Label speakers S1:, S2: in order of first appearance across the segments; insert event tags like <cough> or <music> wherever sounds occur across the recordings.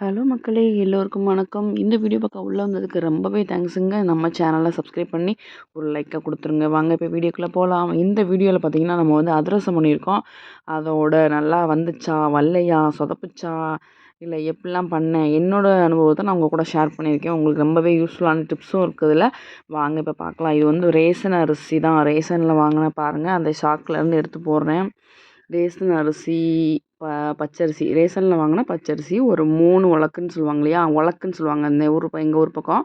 S1: Hello மக்களே எல்லோருக்கும் வணக்கம். இந்த வீடியோ பக்கம் உள்ளே வந்ததுக்கு ரொம்பவே தேங்க்ஸுங்க நம்ம சேனலை சப்ஸ்கிரைப் பண்ணி ஒரு லைக்கை கொடுத்துருங்க. வாங்க இப்போ வீடியோக்குள்ளே போகலாம் இந்த வீடியோவில் பார்த்தீங்கன்னா நம்ம வந்து அதிரசம் பண்ணியிருக்கோம். அதோட நல்லா வந்துச்சா வல்லையா சொதப்புச்சா இல்லை எப்படிலாம் பண்ணேன் என்னோடய அனுபவத்தை நான் உங்கள் கூட ஷேர் பண்ணியிருக்கேன். உங்களுக்கு ரொம்பவே யூஸ்ஃபுல்லான டிப்ஸும் இருக்குதுல வாங்க இப்போ பார்க்கலாம். இது வந்து ரேசன் அரிசி தான். ரேசனில் வாங்கின பாருங்கள் அந்த ஷாக்லேருந்து எடுத்து போடுறேன். ரேசன் அரிசி ப பச்சரிசி. ரேசனில் வாங்கின பச்சரிசி ஒரு மூணு உலக்குன்னு சொல்லுவாங்க இல்லையா? உலக்குன்னு சொல்லுவாங்க இந்த ஊர் எங்கள் ஊர் பக்கம்.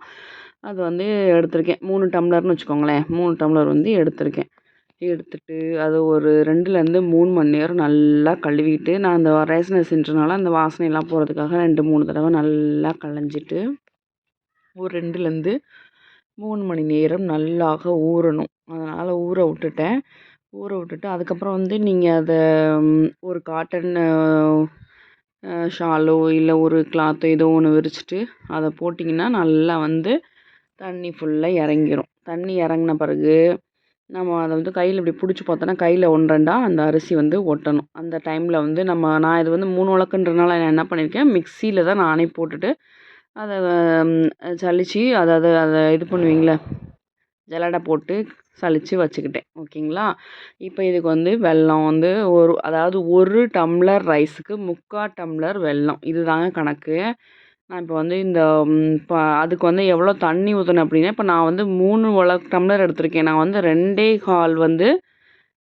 S1: அது வந்து எடுத்திருக்கேன். மூணு டம்ளர்னு வச்சுக்கோங்களேன். மூணு டம்ளர் வந்து எடுத்திருக்கேன். எடுத்துட்டு அது ஒரு ரெண்டுலேருந்து மூணு மணி நேரம் நல்லா கழுவிட்டு நான் அந்த ரேஷன் அரிசின்றனால அந்த வாசனையெல்லாம் போகிறதுக்காக ரெண்டு மூணு தடவை நல்லா களைஞ்சிட்டு ஒரு ரெண்டுலேருந்து மூணு மணி நேரம் நல்லாக ஊறணும். அதனால் ஊற விட்டுட்டேன். ஊற விட்டுட்டு அதுக்கப்புறம் வந்து நீங்கள் அதை ஒரு காட்டன் ஷாலோ இல்லை ஒரு கிளாத்தோ ஏதோ ஒன்று விரிச்சிட்டு அதை போட்டிங்கன்னா நல்லா வந்து தண்ணி ஃபுல்லாக இறங்கிரும். தண்ணி இறங்குன பிறகு நம்ம அதை வந்து கையில் இப்படி பிடிச்சி பார்த்தோன்னா கையில் ஒன்று ரெண்டாக அந்த அரிசி வந்து ஒட்டணும். அந்த டைமில் வந்து நம்ம நான் இது வந்து மூணு உலக்குன்றனால நான் என்ன பண்ணியிருக்கேன் மிக்சியில் தான் நானே போட்டுட்டு அதை சலித்து அதை அதை அதை இது பண்ணுவீங்களே? ஜல்லடை போட்டு சலித்து வச்சுக்கிட்டேன். ஓகேங்களா? இப்போ இதுக்கு வந்து வெல்லம் வந்து ஒரு அதாவது ஒரு டம்ளர் ரைஸுக்கு முக்கால் டம்ளர் வெல்லம். இது தாங்க கணக்கு. நான் இப்போ வந்து இந்த இப்போ அதுக்கு வந்து எவ்வளோ தண்ணி ஊற்றணும் அப்படின்னா இப்போ நான் வந்து மூணு உல டம்ளர் எடுத்திருக்கேன். நான் வந்து ரெண்டே கால் வந்து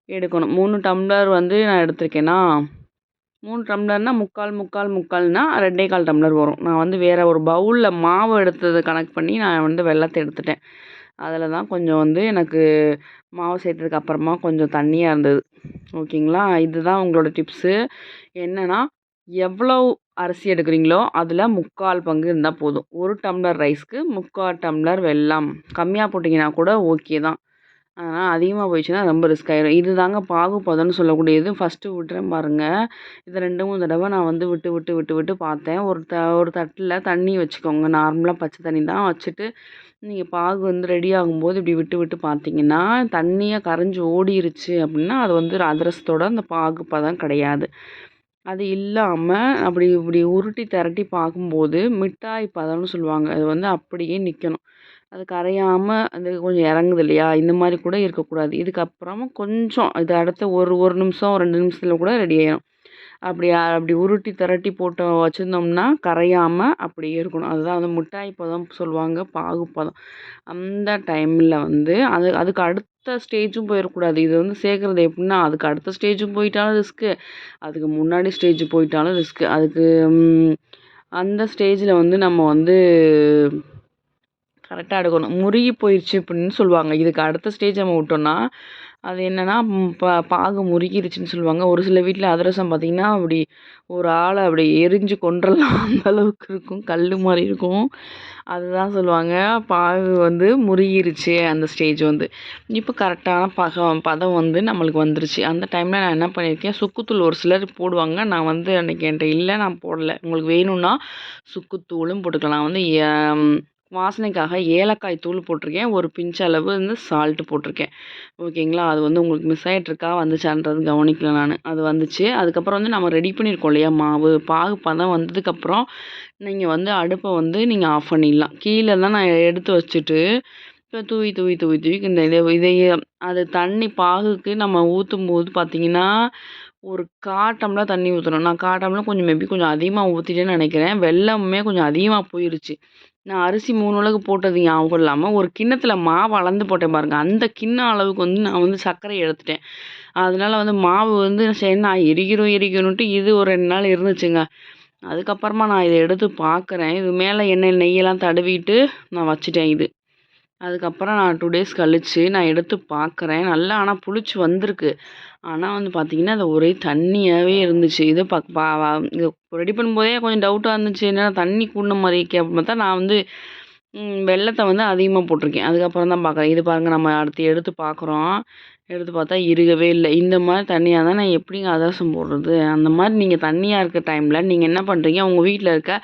S1: எடுக்கணும். மூணு டம்ளர் வந்து நான் எடுத்திருக்கேன்னா மூணு டம்ளர்னால் முக்கால் முக்கால் முக்கால்னால் ரெண்டே கால் டம்ளர் வரும். நான் வந்து வேறு ஒரு பவுலில் மாவு எடுத்ததை கணக்கு பண்ணி நான் வந்து வெள்ளத்தை எடுத்துட்டேன். அதில் தான் கொஞ்சம் வந்து எனக்கு மாவு சேர்த்ததுக்கு அப்புறமா கொஞ்சம் தண்ணியாக இருந்தது. ஓகேங்களா? இதுதான் உங்களோட டிப்ஸு என்னென்னா எவ்வளோ அரிசி எடுக்கிறீங்களோ அதில் முக்கால் பங்கு இருந்தால் போதும். ஒரு டம்ளர் ரைஸ்க்கு முக்கால் டம்ளர் வெல்லம். கம்மியாக போட்டிங்கன்னா கூட ஓகே தான். அதனால் அதிகமாக போயிடுச்சுன்னா ரொம்ப ரிஸ்க் ஆயிடும் இது தாங்க பாகுபதம்னு சொல்லக்கூடியது. ஃபஸ்ட்டு விட்டுறேன் பாருங்கள் இதை ரெண்டு மூணு தடவை நான் வந்து விட்டு விட்டு விட்டு விட்டு பார்த்தேன். ஒரு த ஒரு தட்டில் தண்ணி வச்சுக்கோங்க. நார்மலாக பச்சை தண்ணி தான் வச்சுட்டு நீங்கள் பாகு வந்து ரெடி ஆகும்போது இப்படி விட்டு விட்டு பார்த்தீங்கன்னா தண்ணியாக கரைஞ்சி ஓடிருச்சு அப்படின்னா அது வந்து அதிரசத்தோட அந்த பாகு பதம் கிடையாது. அது இல்லாமல் அப்படி இப்படி உருட்டி திரட்டி பார்க்கும்போது மிட்டாய் பதம்னு சொல்லுவாங்க. அது வந்து அப்படியே நிற்கணும் அது கரையாமல் அது கொஞ்சம் இறங்குது இல்லையா? இந்த மாதிரி கூட இருக்கக்கூடாது. இதுக்கப்புறமா கொஞ்சம் இது அடுத்த ஒரு ஒரு நிமிஷம் ரெண்டு நிமிஷத்தில் கூட ரெடி ஆயிடும் அப்படி அப்படி உருட்டி திரட்டி போட்டு வச்சுருந்தோம்னா கரையாமல் அப்படியே இருக்கணும். அதுதான் வந்து மிட்டாய் பதம் சொல்லுவாங்க பாகு பதம். அந்த டைமில் வந்து அது அதுக்கு அடுத்த ஸ்டேஜும் போயிடக்கூடாது இது வந்து சேர்க்குறது எப்படின்னா அதுக்கு அடுத்த ஸ்டேஜும் போயிட்டாலும் ரிஸ்க்கு அதுக்கு முன்னாடி ஸ்டேஜ் போயிட்டாலும் ரிஸ்க்கு அதுக்கு அந்த ஸ்டேஜில் வந்து நம்ம வந்து கரெக்டாக எடுக்கணும். முருகி போயிடுச்சு அப்படின்னு சொல்லுவாங்க. இதுக்கு அடுத்த ஸ்டேஜ் நம்ம விட்டோம்னா அது என்னென்னா பா பாகு முறுகிருச்சுன்னு சொல்லுவாங்க. ஒரு சில வீட்டில் அதிரசம் பார்த்திங்கன்னா அப்படி ஒரு ஆளை அப்படி எரிஞ்சு கொன்றலாம் <laughs> அந்த அளவுக்கு இருக்கும். கல் மாதிரி இருக்கும். அதுதான் சொல்லுவாங்க. பாகு வந்து முறுகிருச்சு அந்த ஸ்டேஜ் வந்து. இப்போ கரெக்டான பகம் பதம் வந்து நம்மளுக்கு வந்துருச்சு. அந்த டைமில் நான் என்ன பண்ணியிருக்கேன் சுக்குத்தூள் ஒரு சிலர் போடுவாங்க. நான் வந்து அன்றைக்கி என்கிட்ட இல்லை நான் போடலை. உங்களுக்கு வேணும்னா சுக்குத்தூளும் போட்டுக்கலாம். வந்து வாசனைக்காக ஏலக்காய் தூள் போட்டிருக்கேன். ஒரு பிஞ்ச் அளவு வந்து சால்ட்டு போட்டிருக்கேன். ஓகேங்களா? அது வந்து உங்களுக்கு மிஸ் ஆகிட்ருக்கா வந்துச்சான்றது கவனிக்கல நான். அது வந்துச்சு. அதுக்கப்புறம் வந்து நம்ம ரெடி பண்ணியிருக்கோம் இல்லையா? மாவு பாகு பதம் வந்ததுக்கப்புறம் நீங்கள் வந்து அடுப்பை வந்து நீங்கள் ஆஃப் பண்ணிடலாம். கீழே தான் நான் எடுத்து வச்சுட்டு இப்போ தூவி தூவி தூவி தூவி இந்த இதை இதையே அது தண்ணி பாகுக்கு நம்ம ஊற்றும் போது பார்த்தீங்கன்னா ஒரு காட்டம்லாம் தண்ணி ஊற்றணும் நான் காட்டம்லாம் கொஞ்சம் மேபி கொஞ்சம் அதிகமாக ஊற்றிட்டேன்னு நினைக்கிறேன். வெள்ளமுமே கொஞ்சம் அதிகமாக போயிடுச்சு நான் அரிசி மூணு உலகு போட்டது ஞாபகம் இல்லாமல் ஒரு கிண்ணத்தில் மாவு அளந்து போட்டேன் பாருங்கள் அந்த கிண்ணம் அளவுக்கு வந்து நான் வந்து சர்க்கரை எடுத்துட்டேன். அதனால் வந்து மாவு வந்து சரி நான் எரிக்கிறோம் எரிக்கணுன்ட்டு இது ஒரு ரெண்டு நாள் இருந்துச்சுங்க. அதுக்கப்புறமா நான் இதை எடுத்து பார்க்குறேன் இது மேலே எண்ணெய் நெய்யெல்லாம் தடவிட்டு நான் வச்சுட்டேன் இது. அதுக்கப்புறம் நான் டூ டேஸ் கழித்து நான் எடுத்து பார்க்குறேன் நல்லா ஆனால் புளிச்சு வந்திருக்கு. ஆனால் வந்து பார்த்திங்கன்னா அது ஒரே தண்ணியாகவே இருந்துச்சு. இது பக் பா இது ரெடி பண்ணும்போதே கொஞ்சம் டவுட்டாக இருந்துச்சு. என்னென்னா தண்ணி கூடின மாதிரி இருக்கே அப்படின்னு பார்த்தா நான் வந்து வெள்ளத்தை வந்து அதிகமாக போட்டிருக்கேன். அதுக்கப்புறம் தான் பார்க்குறேன் இது பாருங்கள் நம்ம அடுத்து எடுத்து பார்க்குறோம் எடுத்து பார்த்தா இருக்கவே இல்லை. இந்த மாதிரி தண்ணியாக தான் நான் எப்படிங்க அதாசம் போடுறது? அந்த மாதிரி நீங்கள் தண்ணியாக இருக்க டைமில் நீங்கள் என்ன பண்ணுறீங்க உங்கள் வீட்டில் இருக்க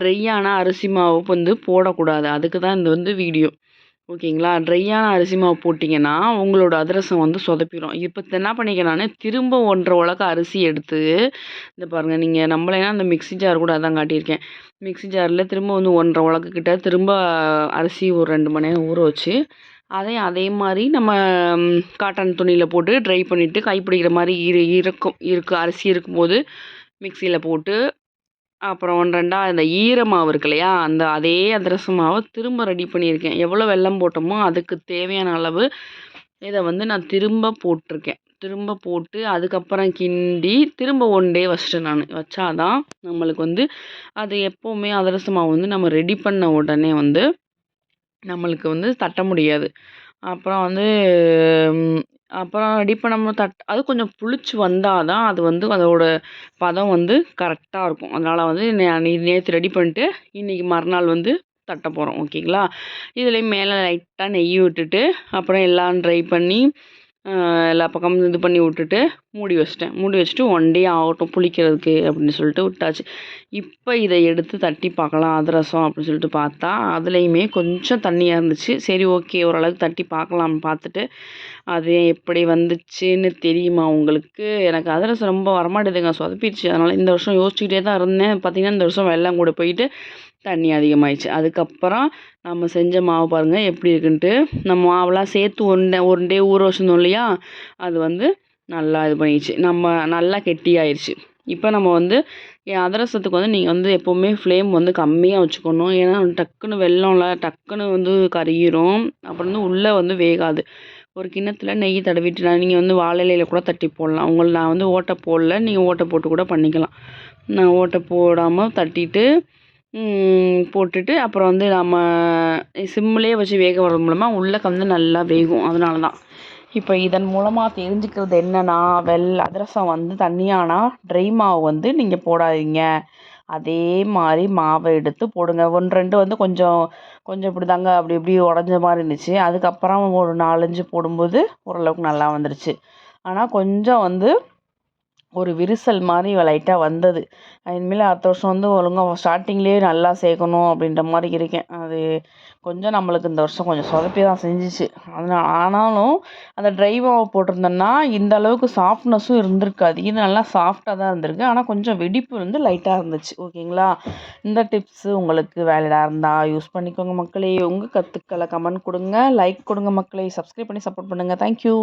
S1: ட்ரையான அரிசி மாவு வந்து போடக்கூடாது. அதுக்கு தான் இந்த வந்து வீடியோ ஓகேங்களா? ட்ரையான அரிசி மாவு போட்டிங்கன்னா உங்களோட அதிரசம் வந்து சொதப்பிடும் இப்போ என்ன பண்ணிக்கிறேன் நான். திரும்ப ஒன்றரை உலக அரிசி எடுத்து இந்த பாருங்கள் நீங்கள் நம்மளேனா அந்த மிக்ஸி ஜார் கூட அதான் காட்டியிருக்கேன். மிக்ஸி ஜாரில் திரும்ப வந்து ஒன்றரை உலகக்கிட்ட திரும்ப அரிசி ஒரு ரெண்டு மணி நேரம் ஊற வச்சு அதையும் அதே மாதிரி நம்ம காட்டன் துணியில் போட்டு ட்ரை பண்ணிவிட்டு கைப்பிடிக்கிற மாதிரி இரு இருக்கும் இருக்குது அரிசி இருக்கும்போது மிக்சியில் போட்டு அப்புறம் ஒன்று ரெண்டாக அந்த ஈர மாவு இருக்கு இல்லையா அந்த அதே அதிரச மாவை திரும்ப ரெடி பண்ணியிருக்கேன். எவ்வளோ வெல்லம் போட்டோமோ அதுக்கு தேவையான அளவு இதை வந்து நான் திரும்ப போட்டிருக்கேன். திரும்ப போட்டு அதுக்கப்புறம் கிண்டி திரும்ப ஒன் டே வச்சிட்டேன் நான் வச்சாதான் நம்மளுக்கு வந்து அது எப்போவுமே அதிரச மாவு வந்து நம்ம ரெடி பண்ண உடனே வந்து நம்மளுக்கு வந்து தட்ட முடியாது. அப்புறம் வந்து அப்புறம் ரெடி பண்ணாமல் தட் அது கொஞ்சம் புளிச்சு வந்தால் தான் அது வந்து அதோட பதம் வந்து கரெக்டாக இருக்கும். அதனால் வந்து நேற்று ரெடி பண்ணிட்டு இன்றைக்கி மறுநாள் வந்து தட்ட போகிறோம் ஓகேங்களா இதுலேயும் மேலே லைட்டாக நெய் விட்டுட்டு அப்புறம் எல்லாம் ட்ரை பண்ணி எல்லா பக்கமும் இது பண்ணி விட்டுட்டு மூடி வச்சிட்டேன். மூடி வச்சுட்டு ஒன் டே ஆகட்டும் புளிக்கிறதுக்கு அப்படின்னு சொல்லிட்டு விட்டாச்சு. இப்போ இதை எடுத்து தட்டி பார்க்கலாம். அதிரசம் அப்படின்னு சொல்லிட்டு பார்த்தா அதுலேயுமே கொஞ்சம் தண்ணியாக இருந்துச்சு. சரி ஓகே ஓரளவுக்கு தட்டி பார்க்கலாம்னு பார்த்துட்டு அது எப்படி வந்துச்சுன்னு தெரியுமா உங்களுக்கு? எனக்கு அதிரசம் ரொம்ப வரமாட்டேதுங்க. சொதப்பிடுச்சு. அதனால் இந்த வருஷம் யோசிச்சுக்கிட்டே தான் இருந்தேன். பார்த்தீங்கன்னா இந்த வருஷம் வெள்ளம் கூட போயிட்டு தண்ணி அதிகமாகிடுச்சு அதுக்கப்புறம் நம்ம செஞ்ச மாவு பாருங்கள் எப்படி இருக்குன்ட்டு. நம்ம மாவெல்லாம் சேர்த்து ஒன் டே ஒன் டே ஊற வச்சிருந்தோம் இல்லையா? அது வந்து நல்லா இது பண்ணிடுச்சு. நம்ம நல்லா கெட்டியாயிருச்சு. இப்போ நம்ம வந்து என் அதிரசத்துக்கு வந்து நீங்கள் வந்து எப்போவுமே ஃப்ளேம் வந்து கம்மியாக வச்சுக்கணும். ஏன்னா டக்குன்னு வெள்ளம்ல டக்குன்னு வந்து கருகிரும். அப்புறம் வந்து உள்ளே வந்து வேகாது. ஒரு கிண்ணத்தில் நெய் தடவிட்டு நீங்கள் வந்து வாழை இலையில கூட தட்டி போடலாம். உங்களை நான் வந்து ஓட்டை போடல. நீங்கள் ஓட்டை போட்டு கூட பண்ணிக்கலாம். நான் ஓட்டை போடாமல் தட்டிட்டு போட்டுட்டு அப்புறம் வந்து நம்ம சிம்மிலே வச்சு வேக வர்றது மூலமாக உள்ளே வந்து நல்லா வேகும். அதனால தான் இப்போ இதன் மூலமாக தெரிஞ்சுக்கிறது என்னென்னா வெள் அதிரசம் வந்து தண்ணியானா ட்ரை மாவு வந்து நீங்கள் போடாதீங்க. அதே மாதிரி மாவை எடுத்து போடுங்க. ஒன்று ரெண்டு வந்து கொஞ்சம் கொஞ்சம் இப்படி தாங்க அப்படி இப்படி உடஞ்ச மாதிரி இருந்துச்சு. அதுக்கப்புறம் ஒரு நாலஞ்சு போடும்போது ஓரளவுக்கு நல்லா வந்துருச்சு. ஆனால் கொஞ்சம் வந்து ஒரு விரிசல் மாதிரி லைட்டாக வந்தது. இனிமேல் அடுத்த வருஷம் வந்து ஒழுங்காக ஸ்டார்டிங்லேயே நல்லா சேர்க்கணும் அப்படின்ற மாதிரி இருக்கேன். அது கொஞ்சம் நம்மளுக்கு இந்த வருஷம் கொஞ்சம் சொதப்பி தான் செஞ்சிச்சு. அதனால் ஆனாலும் அந்த ட்ரை மாவு போட்டிருந்தோன்னா இந்த அளவுக்கு சாஃப்ட்னஸும் இருந்திருக்காது. இது நல்லா சாஃப்டாக தான் இருந்திருக்கு. ஆனால் கொஞ்சம் வெடிப்பு வந்து லைட்டாக இருந்துச்சு. ஓகேங்களா? இந்த டிப்ஸு உங்களுக்கு வேலிடாக இருந்தால் யூஸ் பண்ணிக்கோங்க மக்களே. உங்கள் கற்றுக்களை கமெண்ட் கொடுங்க. லைக் கொடுங்க மக்களே. சப்ஸ்கிரைப் பண்ணி சப்போர்ட் பண்ணுங்கள் தேங்க்யூ